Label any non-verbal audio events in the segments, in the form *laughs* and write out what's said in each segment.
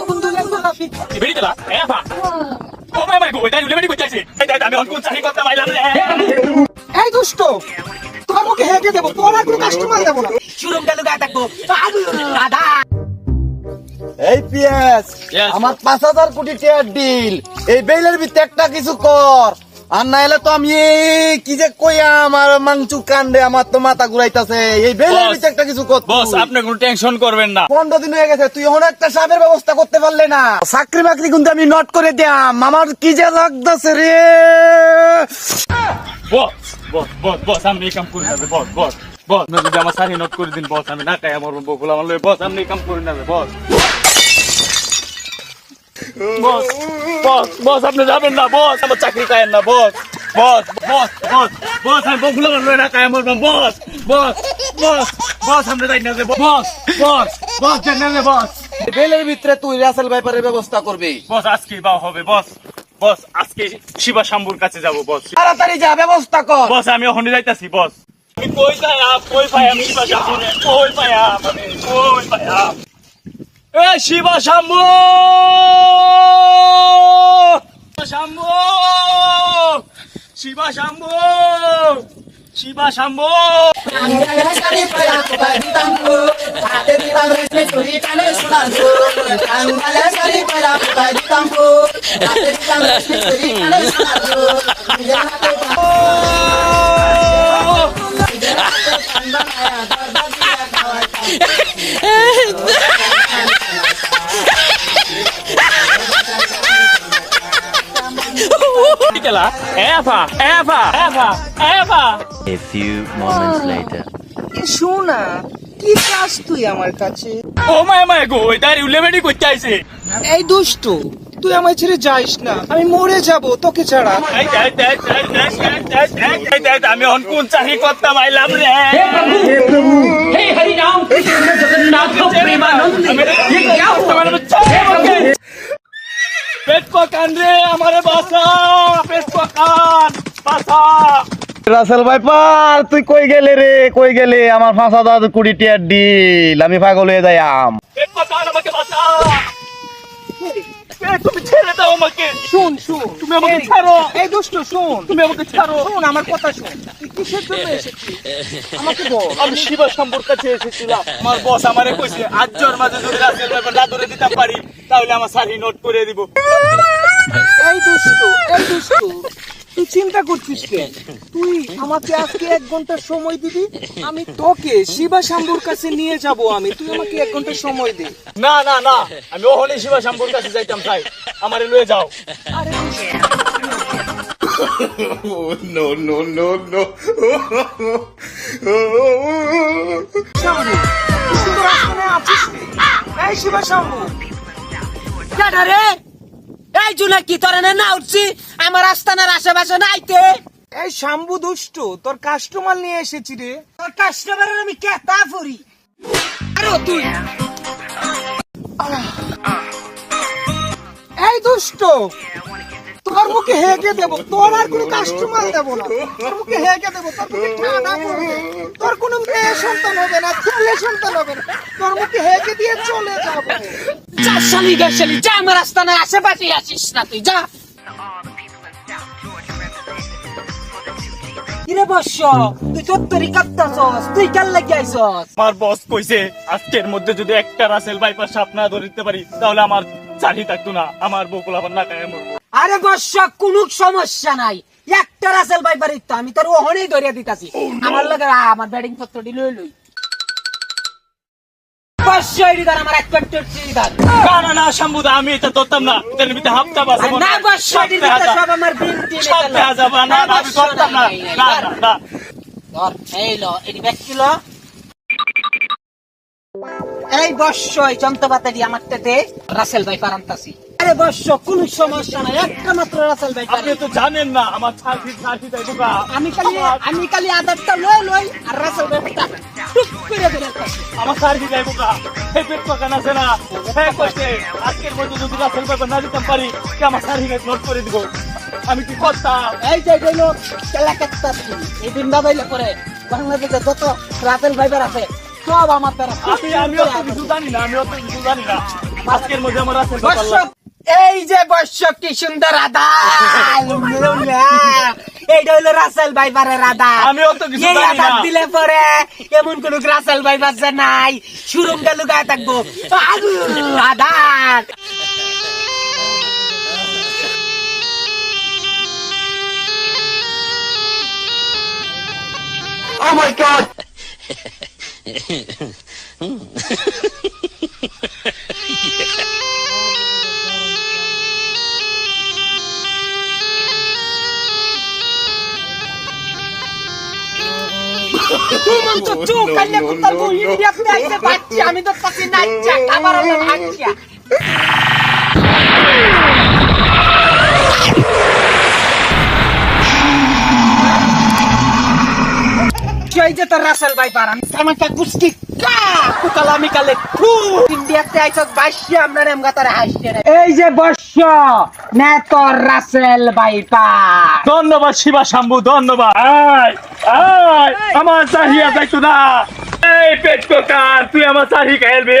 বন্ধু লাগবে না ফিক বেরিয়ে গেলা পা ও মাই মাই গো এটা উলে করতেছে এই আমি অঙ্কুর চাকরি করতে পাইলাম রে এই দুষ্ট তোর হেগে দেবো তোর কোনো কাস্টমার দেবো না শুরুম গেল গায়ে থাকব দাদা এই পিএস আমার পাঁচ হাজার কোটি টাকার ডিল এই বেলের ভিতরে একটা কিছু কর। আর না হলে তো আমি কি যে কইয়া আমার মাংচু কান্দে আমার তো মাথা ঘুরাইতাছে। এই বেলের. ভিতরে একটা কিছু কর বস আপনি কোনো টেনশন করবেন না। পনেরো দিন হয়ে গেছে তুই এখন একটা সাপের ব্যবস্থা করতে পারলে না। চাকরি বাকরি কিন্তু আমি নট করে দিয়াম আমার কি যে লাগতেছে রে। বস বস বস বস এই কাম করে নেবে বস বস বস। না যদি আমার সারি নোট করে দিন বস আমি না খাই আমার বকুল আমার বস এই কাম করে নেবে বস। বস বস বস আপনি যাবেন না বস আমার চাকরি খায়েন না বস বস বস বস বস আমি বকুল আমার না খাই আমার বস বস বস বস আপনি যাই না বস বস বস যাই না বস বেলের ভিতরে তুই রাসেল ভাইপারের ব্যবস্থা করবি বস আজকে বা হবে বস বস আজকে শিবা শাম্বুর কাছে যাব বস তাড়াতাড়ি যা ব্যবস্থা কর বস আমি ওখানে যাইতাছি বস আমি কই যাই কই পাই আমি শিবা শাম্বুরে কই পাই আমি কই পাই এ Shiva Shambhu Shambhu Shiva Shambhu Shiva Shambhu Oh! ever, ever, ever, ever, ever. A few moments ah, later. শোনা কি চাস তুই আমার কাছে? ও মায় মায় গো তার উলেবেডি করতে আইছে। এই দুষ্ট তুই আমায় ছেড়ে যাইস না আমি মরে যাব তোকে ছাড়া। আমি অন কোন চাকরি করতাম আইলাম রে। হে প্রভু হে হরি নাম হে জগন্নাথ প্রেমানন্দ। রে আমারে বাসা পেট বাসা রাসেল ভাইপার তুই কই গেলে রে? কই গেলে? আমার পাঁচ হাজার কোটি টাকার ডিল। আমি পাগল হয়ে যাই আম। পেট কান আমাকে বাসা এ, তুমি ছেড়ে দাও আমাকে। শুন শুন। তুমি আমাকে ছাড়ো। এই দুষ্ট শুন। তুমি আমাকে ছাড়ো। শোন আমার কথা শোন। তুই কিসের জন্য এসেছিস? আমাকে বল। আমি শিবা সম্পর্ক কাছে এসেছিলাম। আমার বস আমারে কইছে আজ জোর মাঝে যদি রাসেল ব্যাপার না দিতে পারি তাহলে আমার শাড়ি নোট করে দিব। এই দুষ্ট এই দুষ্ট তুই চিন্তা করছিস কেন? তুই আমাকে আজকে এক ঘণ্টা সময় দিবি আমি তোকে শিবা শাম্বুর কাছে নিয়ে যাব আমি। তুই আমাকে এক ঘণ্টা সময় দে। না না না আমি ওখানে শিবা সম্পর্ক কাছে যাইতাম তাই। আমারে লয়ে যাও। আরে শাম্বু তুই তো রাস্তায় আছিস এই শিবা শাম্বু রে এই জুনাকি তোর না উঠছি। আমার আস্তানার আশেপাশে নাইতে। এই শাম্বু দুষ্ট, তোর কাস্টমার নিয়ে এসেছি রে। তোর কাস্টমারের আমি কেতা ফুরি। আরে তুই। এই দুষ্ট, তোর মুখে হেগে দেবো। তোর আর কোনো কাস্টমার দেবো না। তোর মুখে হেগে দেবো। তোর মুখে ঠাডা পড়বে। তোর কোনো মেয়ে সন্তান হবে না, ছেলে সন্তান হবে না। তোর মুখে হেগে দিয়ে চলে যাব। যা শালি গে শালি যা আমার আস্তানার আশেপাশে আসিস না তুই যা। কিরে বর্ষ তুই তোর কাটতাছস তুই কাল লাগি আইছস? আমার বস কইছে আজকের মধ্যে যদি একটা রাসেল বাইপার সাপ না ধরতে পারি তাহলে আমার চাকরি থাকতো না আমার বকুল আবার না খায় মরবো। আরে বর্ষ কোনো সমস্যা নাই। একটা রাসেল আমি তোর ওহনেই ধরিয়া দিতাছি। আমার লাগে আমার ব্যাটিং পত্রটি লই লই। দার আমার এক দার না না আমি এটা ধরতাম না। এটার ভিতরে হাফতা বাস না বর্ষ এডি দিতে সব আমার বিল দিয়ে সব দেয়া না না আমি ধরতাম না। না না না। ধর এই লো ব্যাগ এই বর্ষ এই যন্ত্রপাতি আমার রাসেল ভাই পারান্তাছি আরে বর্ষ কোনো সমস্যা নাই। একটা মাত্র রাসেল ভাই আপনি তো জানেন না আমার তাই বোকা। আমি খালি আমি খালি আদারটা লই লই আর রাসেল ভাইটা টুক করে দিলে আমার চাকরি তাই বোকা। এই পেট পাকান আছে না কইছে আজকের মধ্যে যদি রাসেল বাইপার না দিতাম পারি কে আমার চাকরি নোট করে দিব? আমি কি করতাম? এই যে গেল কেলা এই দিন বাবাইলে পরে বাংলাদেশে যত রাসেল ভাইবার আছে সব আমার তারা আমি আমি অত কিছু জানি না আমি অত কিছু জানি না। আজকের মধ্যে আমার রাসেল ভাই এই যে বর্ষক কি সুন্দর রাধা এইটা হইল রাসেল রাধা কিছু এই জানি দিলে পরে এমন কোন রাসেল ভাইপার যে নাই। সুরঙ্গে লুকায় থাকব। আধার তো চুপ কান্নে কুত্তার বউ ইন্ডিয়াতে আইছে বাচ্চা আমি তো পাচ্ছি নাচ্চা খাবার হলো বাচ্চা এই যে। তোর রাসেল ভাই পার আমি কালে ফু। ইন্ডিয়াতে আইছস বাইশে আমরা নেমগা তোর হাসতে এই যে বর্ষ নে তোর রাসেল ভাই পার ধন্যবাদ শিবা শাম্বু ধন্যবাদ। আমার চাহিয়া যাইতো না এই পেট কোকার তুই আমার চাহি খাইলবি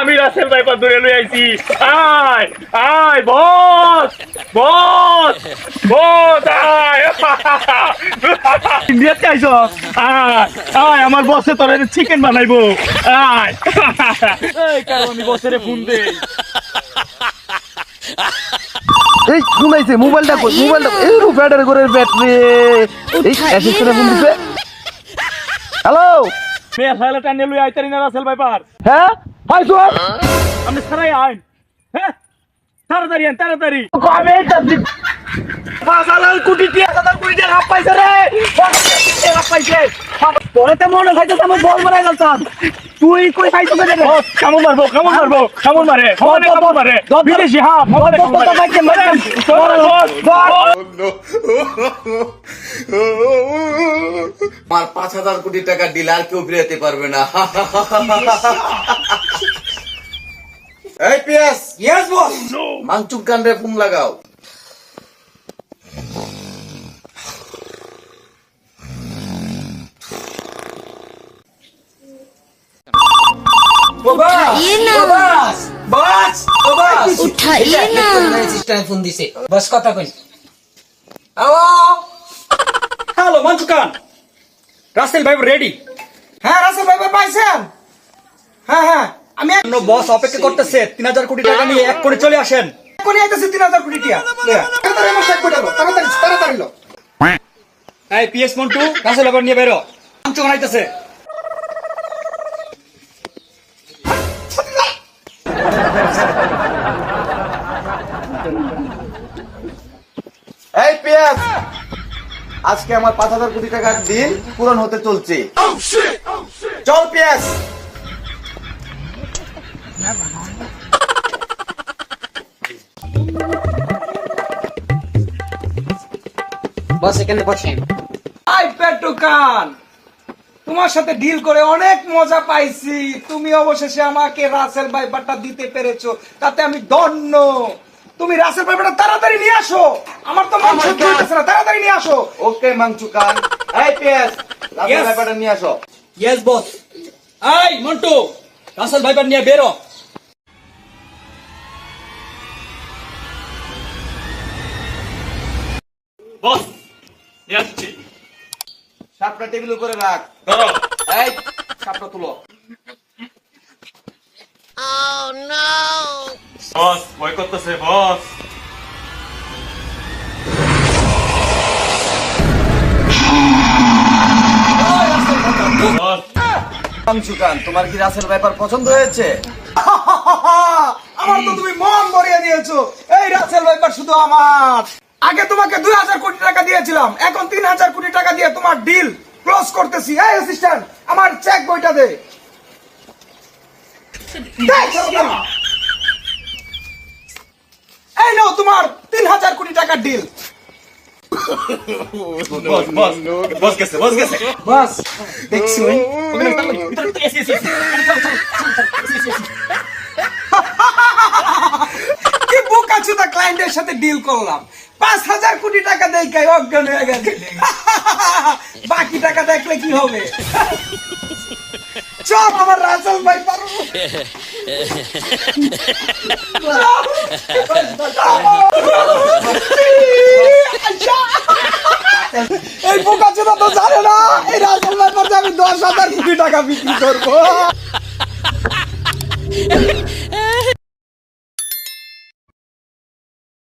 আমি রাসেল ভাই পা দূরে লই আইছি। আয় আয় বস বস বস আয়। ইন্ডিয়াতে আইছ? আয় আয় আমার বসে তোর চিকেন বানাইবো। আয়। এই কারণ আমি বসের ফোন দেই। *laughs* এই ঘুমাইছে মোবাইলটা কই? মোবাইলটা এই রু ব্যাটারি করে ব্যাটারি এই অ্যাসিস্ট্যান্ট ফোন দিছে হ্যালো সাইলে টাইনে লই আইতারি না রাসেল ভাই পার। হ্যাঁ? হাই সোয়ার আমি সারাই আইন। হ্যাঁ? তাড়াতাড়ি তাড়াতাড়ি। কবে পাঁচ হাজার কোটি দিয়ে হাজার কোটি টাকা পাইছে রে। টাকা পাইছে। তোরে মনে খাইতে আমি বল মারাই গেলতাম তুই কই খাইতে রে কেমন মারবো কেমন মারবো কেমন মারে ফোনে কেমন মারে। বিদেশি হ্যাঁ ফোনে কেমন মারে। আমার পাঁচ হাজার কোটি টাকা ডিল আর কেউ ফিরাতে পারবে না। এই পিয়াস ইয়েস বস মাংচুক কান্ডে ফোন লাগাও। হ্যাঁ হ্যাঁ হ্যাঁ। আমি বস অপেক্ষা করতেছে। তিন হাজার কোটি টাকা নিয়ে এক করে চলে আসেন। এখনই আইতেছে তিন হাজার কোটি টিয়া তাড়াতাড়ি পিএস মন্টু রাসেল আবার নিয়ে বেরো। মঞ্চুকান আইতেছে। এই পিয়াস আজকে আমার পাঁচ হাজার কোটি টাকার দিন পূরণ হতে চলছে। চল পিয়াস। বস এখানে বসেন। আই পেটুকান তোমার সাথে ডিল করে অনেক মজা পাইছি। তুমি অবশেষে আমাকে রাসেল ভাইপারটা দিতে পেরেছ। তাতে আমি ধন্য। তুমি রাসেল ভাইপারটা তাড়াতাড়ি নিয়ে আসো। আমার তো মন সহ্য হইতেছে না তাড়াতাড়ি নিয়ে আসো। ওকে মাংচুকান এই পিয়াস রাসেল. ব্যাপারটা নিয়ে আসো। ইয়েস বস এই মন্টু রাসেল ভাই নিয়ে বেরো বস যাচ্ছি সাপটা টেবিল উপরে রাখ। ধরো। এই সাপটা তুলো। বস ভয় করতেছে বস। বস। তোমার কি রাসেল ব্যাপার পছন্দ হয়েছে? আমার তো তুমি মন ভরিয়ে দিয়েছ। এই রাসেল ভাইপার শুধু আমার। আগে তোমাকে দুই হাজার কোটি টাকা দিয়েছিলাম এখন তিন হাজার দিয়ে তোমার ডিল ক্লোজ করতেছি। এই অ্যাসিস্ট্যান্ট আমার চেক বইটা দে। এই নাও তোমার তিন হাজার কোটি টাকার ডিল বস বস বস গেছে বস গেছে। বাস দেখছি ওই। কি বোকা ক্লায়েন্টের সাথে ডিল করলাম। পাঁচ হাজার কোটি টাকা দেয় কাই, অজ্ঞান হয়ে গেছে। বাকি টাকা দেখলে কি হবে? চল আমার রাসেল ভাই এই বোকা চোদা তো জানে না, এই রাসেল ভাই পারছে আমি দশ হাজার কোটি টাকা বিক্রি করব।